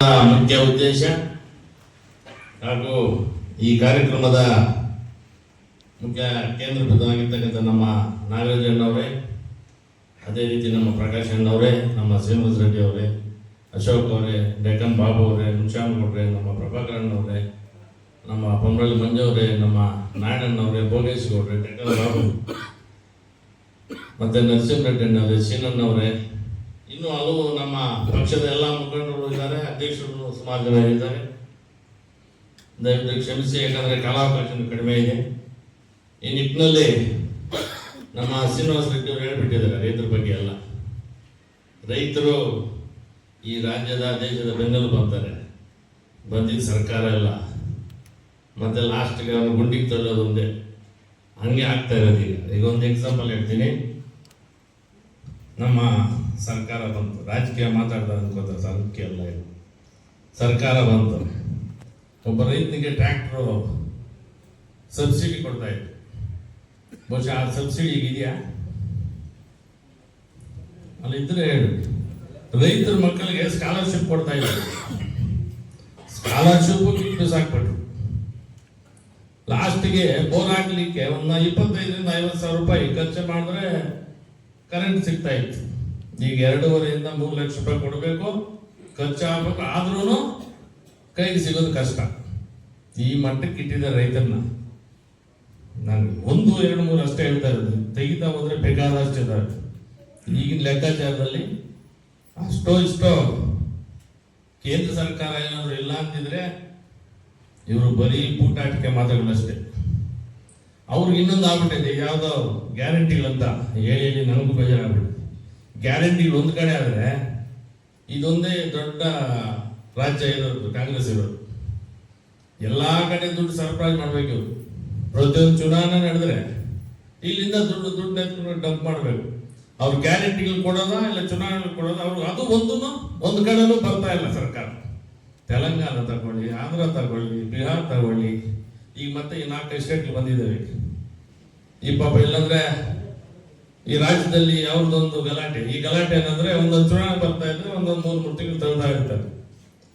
ಮುಖ್ಯ ಉದ್ದೇಶ ಹಾಗೂ ಈ ಕಾರ್ಯಕ್ರಮದ ಮುಖ್ಯ ಕೇಂದ್ರ ಬಿಂದುವಾಗಿರ್ತಕ್ಕಂಥ ನಮ್ಮ ನಾಗರಾಜ್ ಅಣ್ಣವರೇ, ಅದೇ ರೀತಿ ನಮ್ಮ ಪ್ರಕಾಶ್ ಅಣ್ಣವರೇ, ನಮ್ಮ ಶ್ರೀನಿವಾಸ ರೆಡ್ಡಿ ಅವರೇ, ಅಶೋಕ್ ಅವರೇ ಡೆಕನ್ ಬಾಬು ಅವರೇ ಗೌಡ್ರೆ ನಮ್ಮ ಪ್ರಭಾಕರ್ ಅಣ್ಣವರೇ ನಮ್ಮ ಮಂಜು ಅವರೇ, ನಮ್ಮ ನಾರಾಯಣಣ್ಣವರೇ ಭೋಗೇಶ್ ಗೌಡ್ರೆ ಡೆಕನ್ ಬಾಬು, ಮತ್ತೆ ನರಸಿಂಹ ರೆಡ್ಡಿ ಅಣ್ಣವರೇ ಸೀನಣ್ಣವರೇ ಇನ್ನು ಹಲವು ನಮ್ಮ ಪಕ್ಷದ ಎಲ್ಲ ಮುಖಂಡರು ಇದ್ದಾರೆ, ಅಧ್ಯಕ್ಷರು ಸುಮಾರು ಜನ ಇದ್ದಾರೆ. ದಯವಿಟ್ಟು ಕ್ಷಮಿಸಿ, ಯಾಕಂದ್ರೆ ಕಲಾವಕಾಶ ಕಡಿಮೆ ಇದೆ. ಈ ನಿಟ್ಟಿನಲ್ಲಿ ನಮ್ಮ ಶ್ರೀನಿವಾಸ ರೆಡ್ಡಿ ಅವರು ಹೇಳ್ಬಿಟ್ಟಿದ್ದಾರೆ, ರೈತರ ಬಗ್ಗೆ ಎಲ್ಲ. ರೈತರು ಈ ರಾಜ್ಯದ, ದೇಶದ ಬೆನ್ನೆಲು ಬರ್ತಾರೆ ಬಂದಿದ್ದ ಸರ್ಕಾರ ಎಲ್ಲ. ಮತ್ತೆ ಲಾಸ್ಟ್ಗೆ ಅವನು ಗುಂಡಿಗೆ ತಳ್ಳೋದು ಒಂದೇ. ಹಂಗೆ ಆಗ್ತಾ ಇರೋದು ಈಗ. ಈಗ ಒಂದು ಎಕ್ಸಾಂಪಲ್ ಹೇಳ್ತೀನಿ. ನಮ್ಮ ಸರ್ಕಾರ ಬಂತು. ರಾಜಕೀಯ ಮಾತಾಡ್ದ ಅನ್ಕೋತಾರೆ ರಾಜಕೀಯ ಅಲ್ಲ ಇದು. ಸರ್ಕಾರ ಬಂತು. ಒಬ್ಬ ರೈತನಿಗೆ ಟ್ರ್ಯಾಕ್ಟ್ರು ಸಬ್ಸಿಡಿ ಕೊಡ್ತಾ ಇತ್ತು ಬಹುಶಃ ಆ ಸಬ್ಸಿಡಿ ಈಗಿದೆಯಾ ಅಲ್ಲಿ ಇದ್ರೆ ಹೇಳು. ರೈತರ ಮಕ್ಕಳಿಗೆ ಸ್ಕಾಲರ್ಶಿಪ್ ಕೊಡ್ತಾ ಇದ್ದಾರೆ ಸ್ಕಾಲರ್ಶಿಪ್ ಕಿಟ್ಟು ಸಾಕ್ಬಿಟ್ರು. ಲಾಸ್ಟ್ಗೆ ಬೋರ್ ಹಾಕ್ಲಿಕ್ಕೆ ಒಂದು ಇಪ್ಪತ್ತೈದರಿಂದ ಐವತ್ತು ಸಾವಿರ ರೂಪಾಯಿ ಖರ್ಚು ಮಾಡಿದ್ರೆ ಕರೆಂಟ್ ಸಿಗ್ತಾ ಇತ್ತು. ಈಗ ಎರಡೂವರೆಯಿಂದ ಮೂರು ಲಕ್ಷ ರೂಪಾಯಿ ಕೊಡಬೇಕು, ಖರ್ಚು ಆಗಬೇಕು ಆದ್ರೂ ಕೈಗೆ ಸಿಗೋದು ಕಷ್ಟ. ಈ ಮಟ್ಟಕ್ಕೆ ಇಟ್ಟಿದ್ದಾರೆ ರೈತರನ್ನ ನಾನು ಒಂದು, ಎರಡು, ಮೂರು ಅಷ್ಟೇ ಹೇಳ್ತಾ ಇರೋದು. ತೆಗಿತಾ ಹೋದ್ರೆ ಬೇಕಾದಷ್ಟು ಇದ್ದಾರೆ ಈಗಿನ ಲೆಕ್ಕಾಚಾರದಲ್ಲಿ ಅಷ್ಟೋ ಇಷ್ಟೋ ಕೇಂದ್ರ ಸರ್ಕಾರ ಏನಾದ್ರು ಇಲ್ಲ ಅಂತಿದ್ರೆ ಇವರು ಬರೀ ಬೂಟಾಟಿಕೆ ಮಾತುಗಳಷ್ಟೇ ಅವ್ರಿಗೆ ಇನ್ನೊಂದು ಆಗ್ಬಿಟ್ಟಿದೆ ಯಾವ್ದೋ ಗ್ಯಾರಂಟಿಗಳಂತ ಹೇಳಿ ಹೇಳಿ ನನಗೂ ಬೇಜಾರಾಗ್ಬಿಟ್ಟು ಗ್ಯಾರಂಟಿಗಳು ಒಂದು ಕಡೆ ಆದರೆ ಇದೊಂದೇ ದೊಡ್ಡ ರಾಜ್ಯ ಇರೋದು ಕಾಂಗ್ರೆಸ್ ಇರೋದು. ಎಲ್ಲ ಕಡೆ ದುಡ್ಡು ಸರ್ಪ್ರೈಸ್ ಮಾಡಬೇಕು ಪ್ರತಿಯೊಂದು ಚುನಾವಣೆ ನಡೆದ್ರೆ ಇಲ್ಲಿಂದ ದುಡ್ಡು ದುಡ್ಡು ಎತ್ಕೊಂಡು ಡಂಪ್ ಮಾಡಬೇಕು. ಅವ್ರು ಗ್ಯಾರಂಟಿಗಳು ಕೊಡೋದ ಇಲ್ಲ ಚುನಾವಣೆಗಳು ಕೊಡೋದ? ಅವ್ರು ಅದು ಒಂದು ಒಂದು ಕಡೆನೂ ಬರ್ತಾ ಇಲ್ಲ ಸರ್ಕಾರ. ತೆಲಂಗಾಣ ತಗೊಳ್ಳಿ, ಆಂಧ್ರ ತಗೊಳ್ಳಿ, ಬಿಹಾರ್ ತಗೊಳ್ಳಿ ಈಗ ಮತ್ತೆ ಈ ನಾಲ್ಕು ಸ್ಟೇಟ್ಗಳು ಬಂದಿದ್ದೇವೆ. ಈ ಪಾಪ ಇಲ್ಲಂದ್ರೆ ಈ ರಾಜ್ಯದಲ್ಲಿ ಅವ್ರದ್ದೊಂದು ಗಲಾಟೆ. ಈ ಗಲಾಟೆ ಏನಂದ್ರೆ ಒಂದೊಂದು ಚುನಾವಣೆ ಬರ್ತಾ ಇದ್ರೆ ಒಂದೊಂದು ಮೂರು ಮೂರು ತಿಂಗಳು ಇರ್ತಾರೆ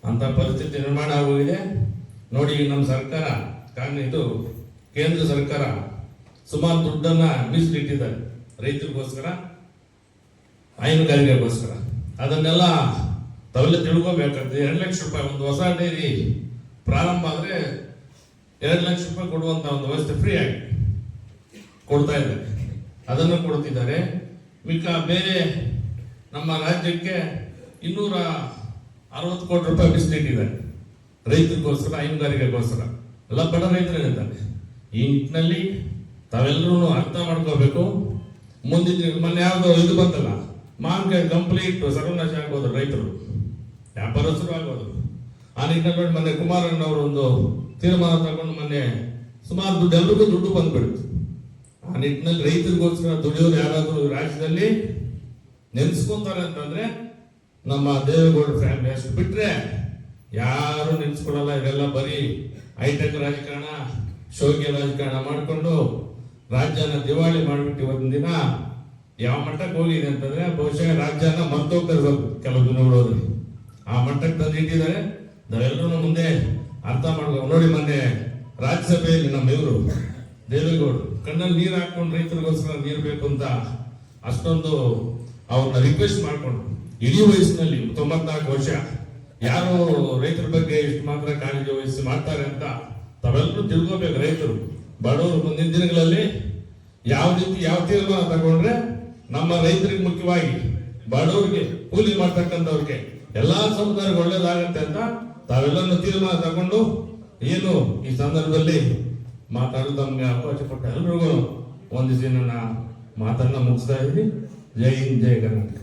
ಅಂತ ಪರಿಸ್ಥಿತಿ ನಿರ್ಮಾಣ ಆಗೋಗಿದೆ. ನೋಡಿ ನಮ್ಮ ಸರ್ಕಾರ, ಕಾರಣ ಇದು, ಕೇಂದ್ರ ಸರ್ಕಾರ ಸುಮಾರು ದುಡ್ಡನ್ನ ಮೀಸಲಿಟ್ಟಿದ್ದಾರೆ. ರೈತರಿಗೋಸ್ಕರ, ಹೈನುಗಾರಿಕೆಗೋಸ್ಕರ. ಅದನ್ನೆಲ್ಲ ತಾವೆಲ್ಲ ತಿಳ್ಕೊಬೇಕಾಗ್ತದೆ. ಎರಡು ಲಕ್ಷ ರೂಪಾಯಿ ಒಂದು ಹೊಸ ಡೈರಿ ಪ್ರಾರಂಭ ಆದ್ರೆ ಎರಡು ಲಕ್ಷ ರೂಪಾಯಿ ಕೊಡುವಂತ ಒಂದು ವ್ಯವಸ್ಥೆ ಫ್ರೀ ಆಗಿ ಕೊಡ್ತಾ ಇದ್ದಾರೆ. ಅದನ್ನು ಕೊಡ್ತಿದ್ದಾರೆ. ಮಿಕ್ಕ ಬೇರೆ ನಮ್ಮ ರಾಜ್ಯಕ್ಕೆ ಇನ್ನೂರ ಅರವತ್ತು ಕೋಟಿ ರೂಪಾಯಿ ಮೀಸಲಿಟ್ಟಿದ್ದಾರೆ ರೈತರಿಗೋಸ್ಕರ, ಹೈನುಗಾರಿಕೆಗೋಸ್ಕರ. ಎಲ್ಲ ಬಡ ರೈತರು ಇದ್ದಾರೆ ಈ ನಿಟ್ಟಿನಲ್ಲಿ ತಾವೆಲ್ಲರೂ ಅರ್ಥ ಮಾಡ್ಕೋಬೇಕು. ಮುಂದಿನ ದಿನ- ಮೊನ್ನೆ ಯಾವುದೋ ಇದು ಬಂತಲ್ಲ ಮಾವಿನಕಾಯಿ ಕಂಪ್ಲೀಟ್ ಸರ್ವನಾಶ ಆಗ್ಬೋದು ರೈತರು. ವ್ಯಾಪಾರಸ್ಥರು ಆಗೋದು ಆ ನಿಟ್ಟಿನಲ್ಲಿ ಮೊನ್ನೆ ಕುಮಾರಣ್ಣವರು ಒಂದು ತೀರ್ಮಾನ ತಗೊಂಡು ಮೊನ್ನೆ ಸುಮಾರು ದುಡ್ಡು ಎಲ್ರಿಗೂ ದುಡ್ಡು ಬಂದ್ಬಿಡ್ತು. ಆ ನಿಟ್ಟಿನಲ್ಲಿ ರೈತರಿಗೋಸ್ಕರ ದುಡಿಯೋರು ಯಾರಾದರೂ ರಾಜ್ಯದಲ್ಲಿ ನೆನೆಸ್ಕೊಂತಾರೆ ಅಂತಂದ್ರೆ ನಮ್ಮ ದೇವೇಗೌಡ ಫ್ಯಾಮಿಲಿ ಅಷ್ಟು ಬಿಟ್ರೆ ಯಾರು ನೆನೆಸ್ಕೊಡಲ್ಲ. ಇದೆಲ್ಲ ಬರೀ ಹೈಟೆಕ್ ರಾಜಕಾರಣ, ಶೋಕಿಯ ರಾಜಕಾರಣ ಮಾಡಿಕೊಂಡು ರಾಜ್ಯನ ದಿವಾಳಿ ಮಾಡಿಬಿಟ್ಟು ಇವತ್ತಿನ ದಿನ ಯಾವ ಮಟ್ಟಕ್ಕೆ ಹೋಗಿದೆ ಅಂತಂದ್ರೆ ಬಹುಶಃ ರಾಜ್ಯನ ಮರ್ತೋಗ್ತಾರೆ ಕೆಲವು ದಿನಗಳಲ್ಲಿ ಆ ಮಟ್ಟಕ್ಕೆ ತಂದು ಇಟ್ಟಿದ್ದಾರೆ ನಾವೆಲ್ಲರೂ ಮುಂದೆ ಅರ್ಥ ಮಾಡ್ಬೇಕು ನೋಡಿ ಮೊನ್ನೆ ರಾಜ್ಯಸಭೆಯಲ್ಲಿ ನಮ್ಮ ಇವರು, ದೇವೇಗೌಡರು, ಕಣ್ಣಲ್ಲಿ ನೀರು ಹಾಕೊಂಡು ರೈತರಿಗೋಸ್ಕರ ನೀರು ಬೇಕು ಅಂತ ಅಷ್ಟೊಂದು ಅವ್ರನ್ನ ರಿಕ್ವೆಸ್ಟ್ ಮಾಡ್ಕೊಂಡ್ರು. ಇಡೀ ವಯಸ್ಸಿನಲ್ಲಿ, ತೊಂಬತ್ನಾಲ್ಕು ವರ್ಷ. ಯಾರು ರೈತರ ಬಗ್ಗೆ ಇಷ್ಟು ಮಾತ್ರ ಕಾಳಜಿ ವಹಿಸಿ ಮಾಡ್ತಾರೆ ಅಂತ ತಾವೆಲ್ಲರೂ ತಿಳ್ಕೋಬೇಕು ರೈತರು. ಬಡವರು ಮುಂದಿನ ದಿನಗಳಲ್ಲಿ ಯಾವ ರೀತಿ ಯಾವ ತೀರ್ಮಾನ ತಗೊಂಡ್ರೆ ನಮ್ಮ ರೈತರಿಗೆ ಮುಖ್ಯವಾಗಿ ಬಡವರಿಗೆ ಕೂಲಿ ಮಾಡ್ತಕ್ಕಂಥವ್ರಿಗೆ ಎಲ್ಲಾ ಸಮುದಾಯಕ್ಕೆ ಒಳ್ಳೇದಾಗತ್ತೆ ಅಂತ ತಾವೆಲ್ಲರೂ ತೀರ್ಮಾನ ತಗೊಂಡು ಏನು ಈ ಸಂದರ್ಭದಲ್ಲಿ ಮಾತಾಡಲು ತಮಗೆ ಅವಕಾಶ ಕೊಟ್ಟ ಎಲ್ರಿಗೂ ಒಂದಿಸಿ ನನ್ನ ಮಾತನ್ನ ಮುಗಿಸ್ತಾ ಇದ್ದೀನಿ. ಜೈ ಹಿಂದ್, ಜೈ ಕರ್ನಾಟಕ.